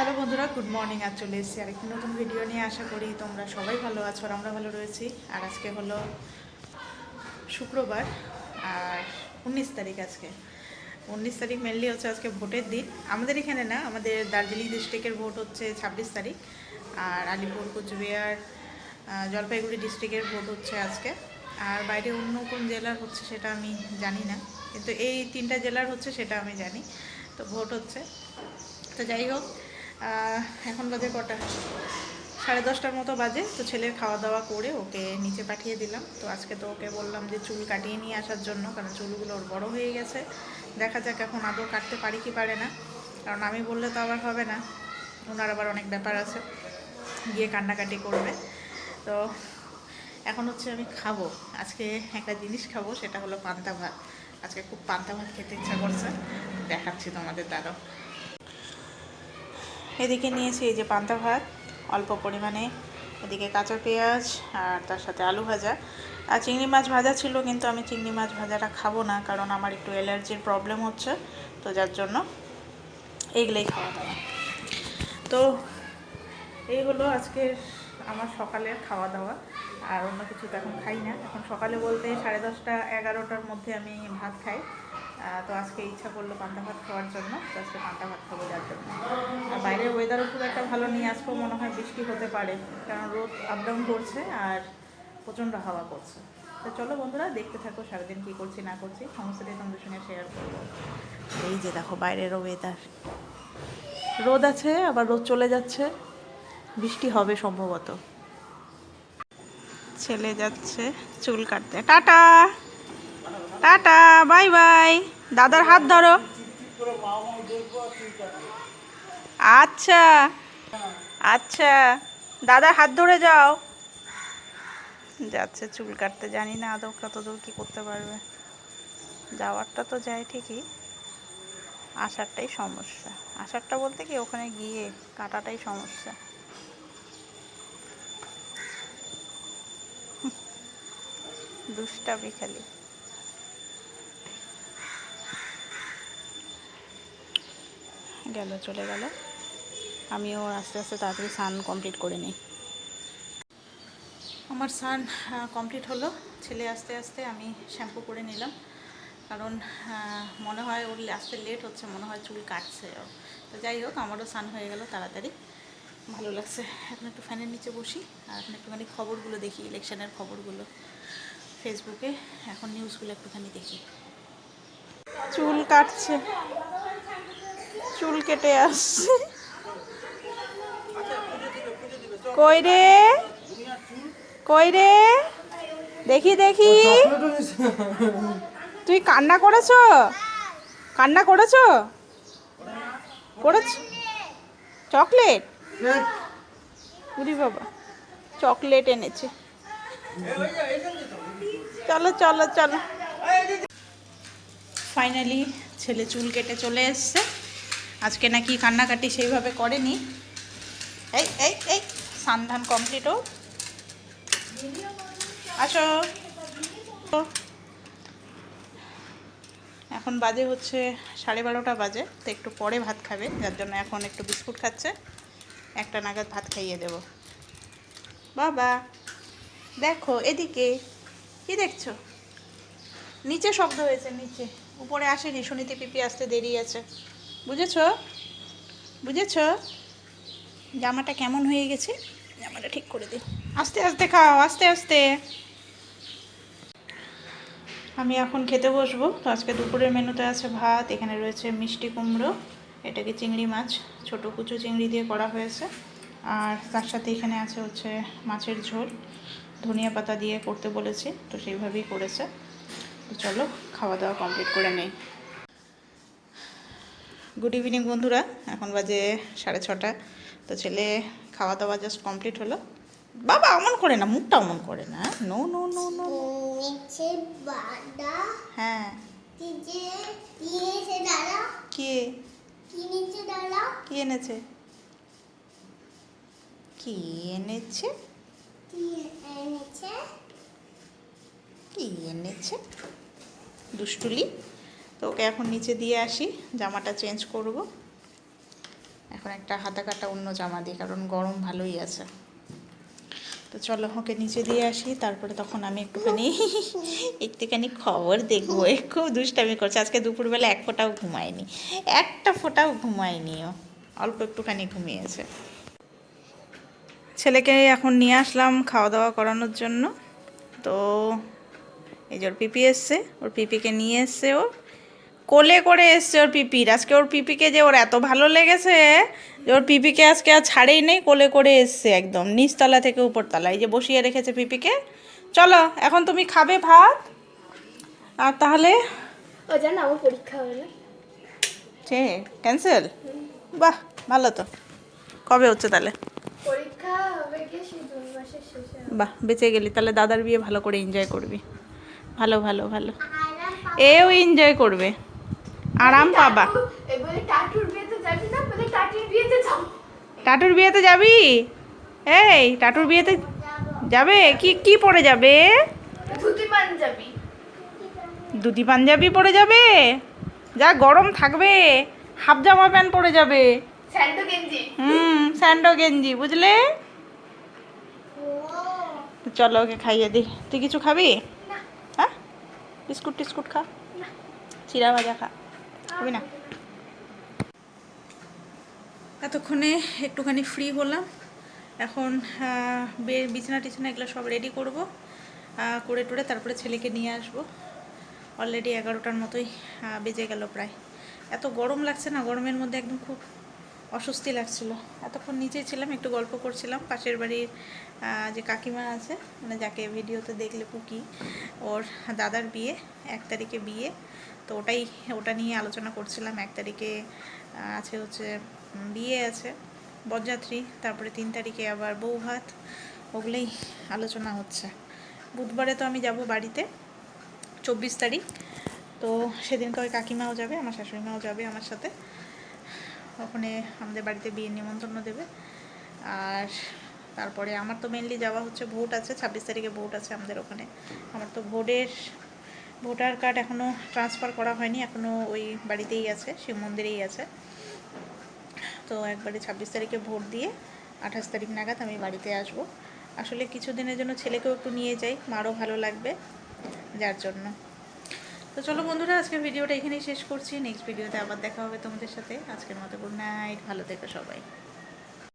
Hello বন্ধুরা, good morning. আর চলে এসেছি আর আরেকটি নতুন ভিডিও নিয়ে। আশা করি তোমরা সবাই ভালো আছো আর আমরা ভালো রয়েছি। আর আজকে হলো শুক্রবার, আর উনিশ তারিখ আজকে। উনিশ তারিখ মেনলি হচ্ছে আজকে ভোটের দিন। আমাদের এখানে না, আমাদের দার্জিলিং ডিস্ট্রিক্টের ভোট হচ্ছে ছাব্বিশ তারিখ, আর আলিপুর, কোচবিহার জলপাইগুড়ি ডিস্ট্রিক্টের ভোট হচ্ছে আজকে। আর বাইরে অন্য কোন জেলার হচ্ছে সেটা আমি জানি না। কিন্তু এই তিনটা জেলার হচ্ছে সেটা আমি জানি। তো ভোট হচ্ছে। তো যাই হোক এখন বাজে কটা? সাড়ে দশটার মতো বাজে, তো ছেলের খাওয়া দাওয়া করে ওকে নিচে পাঠিয়ে দিলাম। তো আজকে তো ওকে বললাম যে চুল কাটিয়ে নিয়ে আসার জন্য, কারণ চুলগুলো ওর বড় হয়ে গেছে। দেখা যাক এখন আদৌ কাটতে পারি কি পারে না। কারণ আমি বললে তো আবার হবে না। ওনার আবার অনেক ব্যাপার আছে, গিয়ে কান্নাকাটি করবে। তো এখন হচ্ছে আমি খাব। আজকে একটা জিনিস খাব, সেটা হলো পান্তা ভাত। আজকে খুব পান্তা ভাত খেতে ইচ্ছা করছে। দেখাচ্ছি তোমাদের দাঁড়াও এদিকে নিয়েছি এই যে পান্তা ভাত, অল্প পরিমাণে। এদিকে কাঁচা পেঁয়াজ আর তার সাথে আলু ভাজা। আর চিংড়ি মাছ ভাজা ছিল, কিন্তু আমি চিংড়ি মাছ ভাজাটা খাব না, কারণ আমার একটু অ্যালার্জির প্রবলেম হচ্ছে, তো যার জন্য এইগুলোই খাওয়া দাওয়া। তো এই হলো আজকের আমার সকালের খাওয়া দাওয়া, আর অন্য কিছু তো এখন খাই না। এখন সকালে বলতে সাড়ে দশটা এগারোটার মধ্যে আমি ভাত খাই। তো আজকে ইচ্ছা করল পান্তা ভাত খাওয়ার জন্য, তো আজকে পান্তা ভাত খাব যার জন্য। আর বাইরের ওয়েদারও খুব একটা ভালো নিয়ে আজকেও মনে হয় বৃষ্টি হতে পারে, কারণ রোদ আপ ডাউন করছে আর প্রচণ্ড হাওয়া করছে। তো চলো বন্ধুরা, দেখতে থাকো সারাদিন কী করছি, না করছি সমস্তটাই তোমাদের সঙ্গে শেয়ার করব। এই যে দেখো বাইরের ওয়েদার রোদ আছে, আবার রোদ চলে যাচ্ছে, বৃষ্টি হবে সম্ভবত। ছেলে যাচ্ছে চুল কাটতে। টাটা! Tata, bye bye. দাদার হাত ধরো। আচ্ছা আচ্ছা। দাদার হাত ধরে যাও। যাচ্ছে চুল কাটতে, জানি না আদৌ কত দূর কী করতে পারবে। যাওয়ারটা তো যায় ঠিকই। আসারটাই সমস্যা। আসারটা বলতে কি, ওখানে গিয়ে কাটাটাই সমস্যা। দুষ্টামি খালি। গেল চলে গেল। আমিও আস্তে আস্তে তাড়াতাড়ি স্নান কমপ্লিট করে নিই। আমার স্নান কমপ্লিট হলো। ছেলে আস্তে আস্তে আমি শ্যাম্পু করে নিলাম। কারণ মনে হয় ওর আসতে লেট হচ্ছে মনে হয় চুল কাটছে। তো যাই হোক আমারও স্নান হয়ে গেল তাড়াতাড়ি। ভালো লাগছে। এখন একটু ফ্যানের নিচে বসি আর এখন একটুখানি খবরগুলো দেখি ইলেকশনের খবরগুলো। ফেসবুকে এখন নিউজগুলো একটুখানি দেখি। চুল কাটছে। চুল কেটে আসছে। কই রে? কই রে? দেখি দেখি। তুই কান্না করেছ? কান্না করেছ? করেছ? চকলেট? উরি বাবা চকলেট এনেছে। চলো চলো চলো। ফাইনালি ছেলে চুল কেটে চলে এসছে। আজকে নাকি কান্নাকাটি সেইভাবে করেনি। এই এই এই, সান্ধান কমপ্লিট ও আসো। এখন বাজে হচ্ছে সাড়ে বারোটা বাজে, তো একটু পরে ভাত খাবে, যার জন্য এখন একটু বিস্কুট খাচ্ছে। একটা নাগাদ ভাত খাইয়ে দেব। বাবা, দেখো এদিকে, কি দেখছ? নিচে শব্দ হয়েছে, নিচে। উপরে আসেনি, সুনীতি পিপি আসতে দেরি আছে। বুঝেছ? বুঝেছ? জামাটা কেমন হয়ে গেছে? জামাটা ঠিক করে দিই আস্তে আস্তে খাও, আস্তে আস্তে। আমি এখন খেতে বসবো। তো আজকে দুপুরের মেনুতে আছে ভাত, এখানে রয়েছে মিষ্টি কুমড়ো, এটাকে চিংড়ি মাছ, ছোট কুচো চিংড়ি দিয়ে করা হয়েছে। আর তার সাথে এখানে আছে হচ্ছে মাছের ঝোল। ধনিয়া পাতা দিয়ে করতে বলেছি, তো সেইভাবেই করেছে। তো চলো, খাওয়া দাওয়া কমপ্লিট করে নেই। গুড ইভিনিং বন্ধুরা। এখন বাজে সাড়ে ছটা। তো ছেলে খাওয়া দাওয়া জাস্ট কমপ্লিট হলো। বাবা অমন করে না মুখটা অমন করে না। নো নো নো নো হ্যাঁ। কে? কি এনেছে? কি এনেছে? কি এনেছে? দুষ্টুলি? তো ওকে এখন নিচে দিয়ে আসি, জামাটা চেঞ্জ করব। এখন একটা হাতা কাটা অন্য জামা দিই, কারণ গরম ভালোই আছে। তো চলো ওকে নিচে দিয়ে আসি, তারপরে তখন আমি একটুখানি একটুখানি খবর দেখব খুব দুষ্টামি করছে। আজকে দুপুরবেলা এক ফোঁটাও ঘুমায়নি, একটা ফোঁটাও ঘুমায়নি ও, অল্প একটুখানি ঘুমিয়েছে। ছেলেকে এখন নিয়ে আসলাম খাওয়া দাওয়া করানোর জন্য। তো এই যে ওর পিপি এসছে, ওর পিপিকে নিয়ে এসছে ও। কোলে করে এসছে ওর পিপির আজকে ওর পিপিকে যে ওর এত ভালো লেগেছে যে ওর পিপিকে আজকে আর ছাড়েই নেই কোলে করে এসছে একদম নিচতলা থেকে উপরতলা। এই যে বসিয়ে রেখেছে পিপিকে। চলো এখন তুমি খাবে ভাত আর তাহলে ও জানো আমার পরীক্ষা হবে না। ক্যান্সেল বাহ ভালো তো। কবে হচ্ছে তাহলে? পরীক্ষা হবে গিয়ে জুন মাসের শেষে বাহ বেঁচে গেলি। তাহলে দাদার বিয়ে ভালো করে এনজয় করবি। ভালো ভালো ভালো। এও এনজয় করবে। আরাম পাবা। টাটুর বিয়েতে যাবি এই টাটুর বিয়েতে যাবে? কি কি পরে যাবে? দুটি পাঞ্জাবি পরে যাবে? যা গরম থাকবে হাফ জামা প্যান্ট পরে যাবে। হুম স্যান্ডো গেঞ্জি বুঝলে? চলো ওকে খাইয়ে দি তুই কিছু খাবি? হ্যাঁ? বিস্কুট টিস্কুট খা। চিরা ভাজা খা। খাবি না। এতক্ষণে একটুখানি ফ্রি হলাম। এখন বিছানা টিছানা এগুলো সব রেডি করব। করে টুরে তারপরে ছেলেকে নিয়ে আসব। অলরেডি এগারোটার মতোই বেজে গেল প্রায়। এত গরম লাগছে না, গরমের মধ্যে একদম খুব অস্বস্তি লাগছিল। এতক্ষণ নিচেই ছিলাম, একটু গল্প করছিলাম। পাশের বাড়ির যে কাকিমা আছে মানে যাকে ভিডিওতে দেখলে পুকি, ওর দাদার বিয়ে, এক তারিখে বিয়ে। তো ওটাই, ওটা নিয়ে আলোচনা করছিলাম। এক তারিখে আছে হচ্ছে বিয়ে আছে, বরযাত্রী। তারপরে তিন তারিখে আবার বউ ভাত। ওগুলোই আলোচনা হচ্ছে। বুধবারে তো আমি যাব বাড়িতে, চব্বিশ তারিখ। তো সেদিনকে ওই কাকিমাও যাবে, আমার শাশুড়ি মাও যাবে আমার সাথে। ওখানে আমাদের বাড়িতে বিয়ের নিমন্ত্রণ দেবে। আর তারপরে আমার তো মেনলি যাওয়া হচ্ছে ভোট আছে, ছাব্বিশ তারিখে ভোট আছে আমাদের ওখানে। আমার তো ভোটের ভোটার কার্ড এখনও ট্রান্সফার করা হয়নি এখনও ওই বাড়িতেই আছে, শিব মন্দিরেই আছে। তো একবারে ছাব্বিশ তারিখে ভোট দিয়ে আঠাশ তারিখ নাগাদ আমি বাড়িতে আসব। আসলে কিছুদিনের জন্য ছেলেকেও একটু নিয়ে যাই, মারও ভালো লাগবে, যার জন্য। তো চলো বন্ধুরা, আজকের ভিডিওটা এখানেই শেষ করছি। নেক্সট ভিডিওতে আবার দেখা হবে তোমাদের সাথে। আজকের মতো গুড নাইট ভালো থেকো সবাই।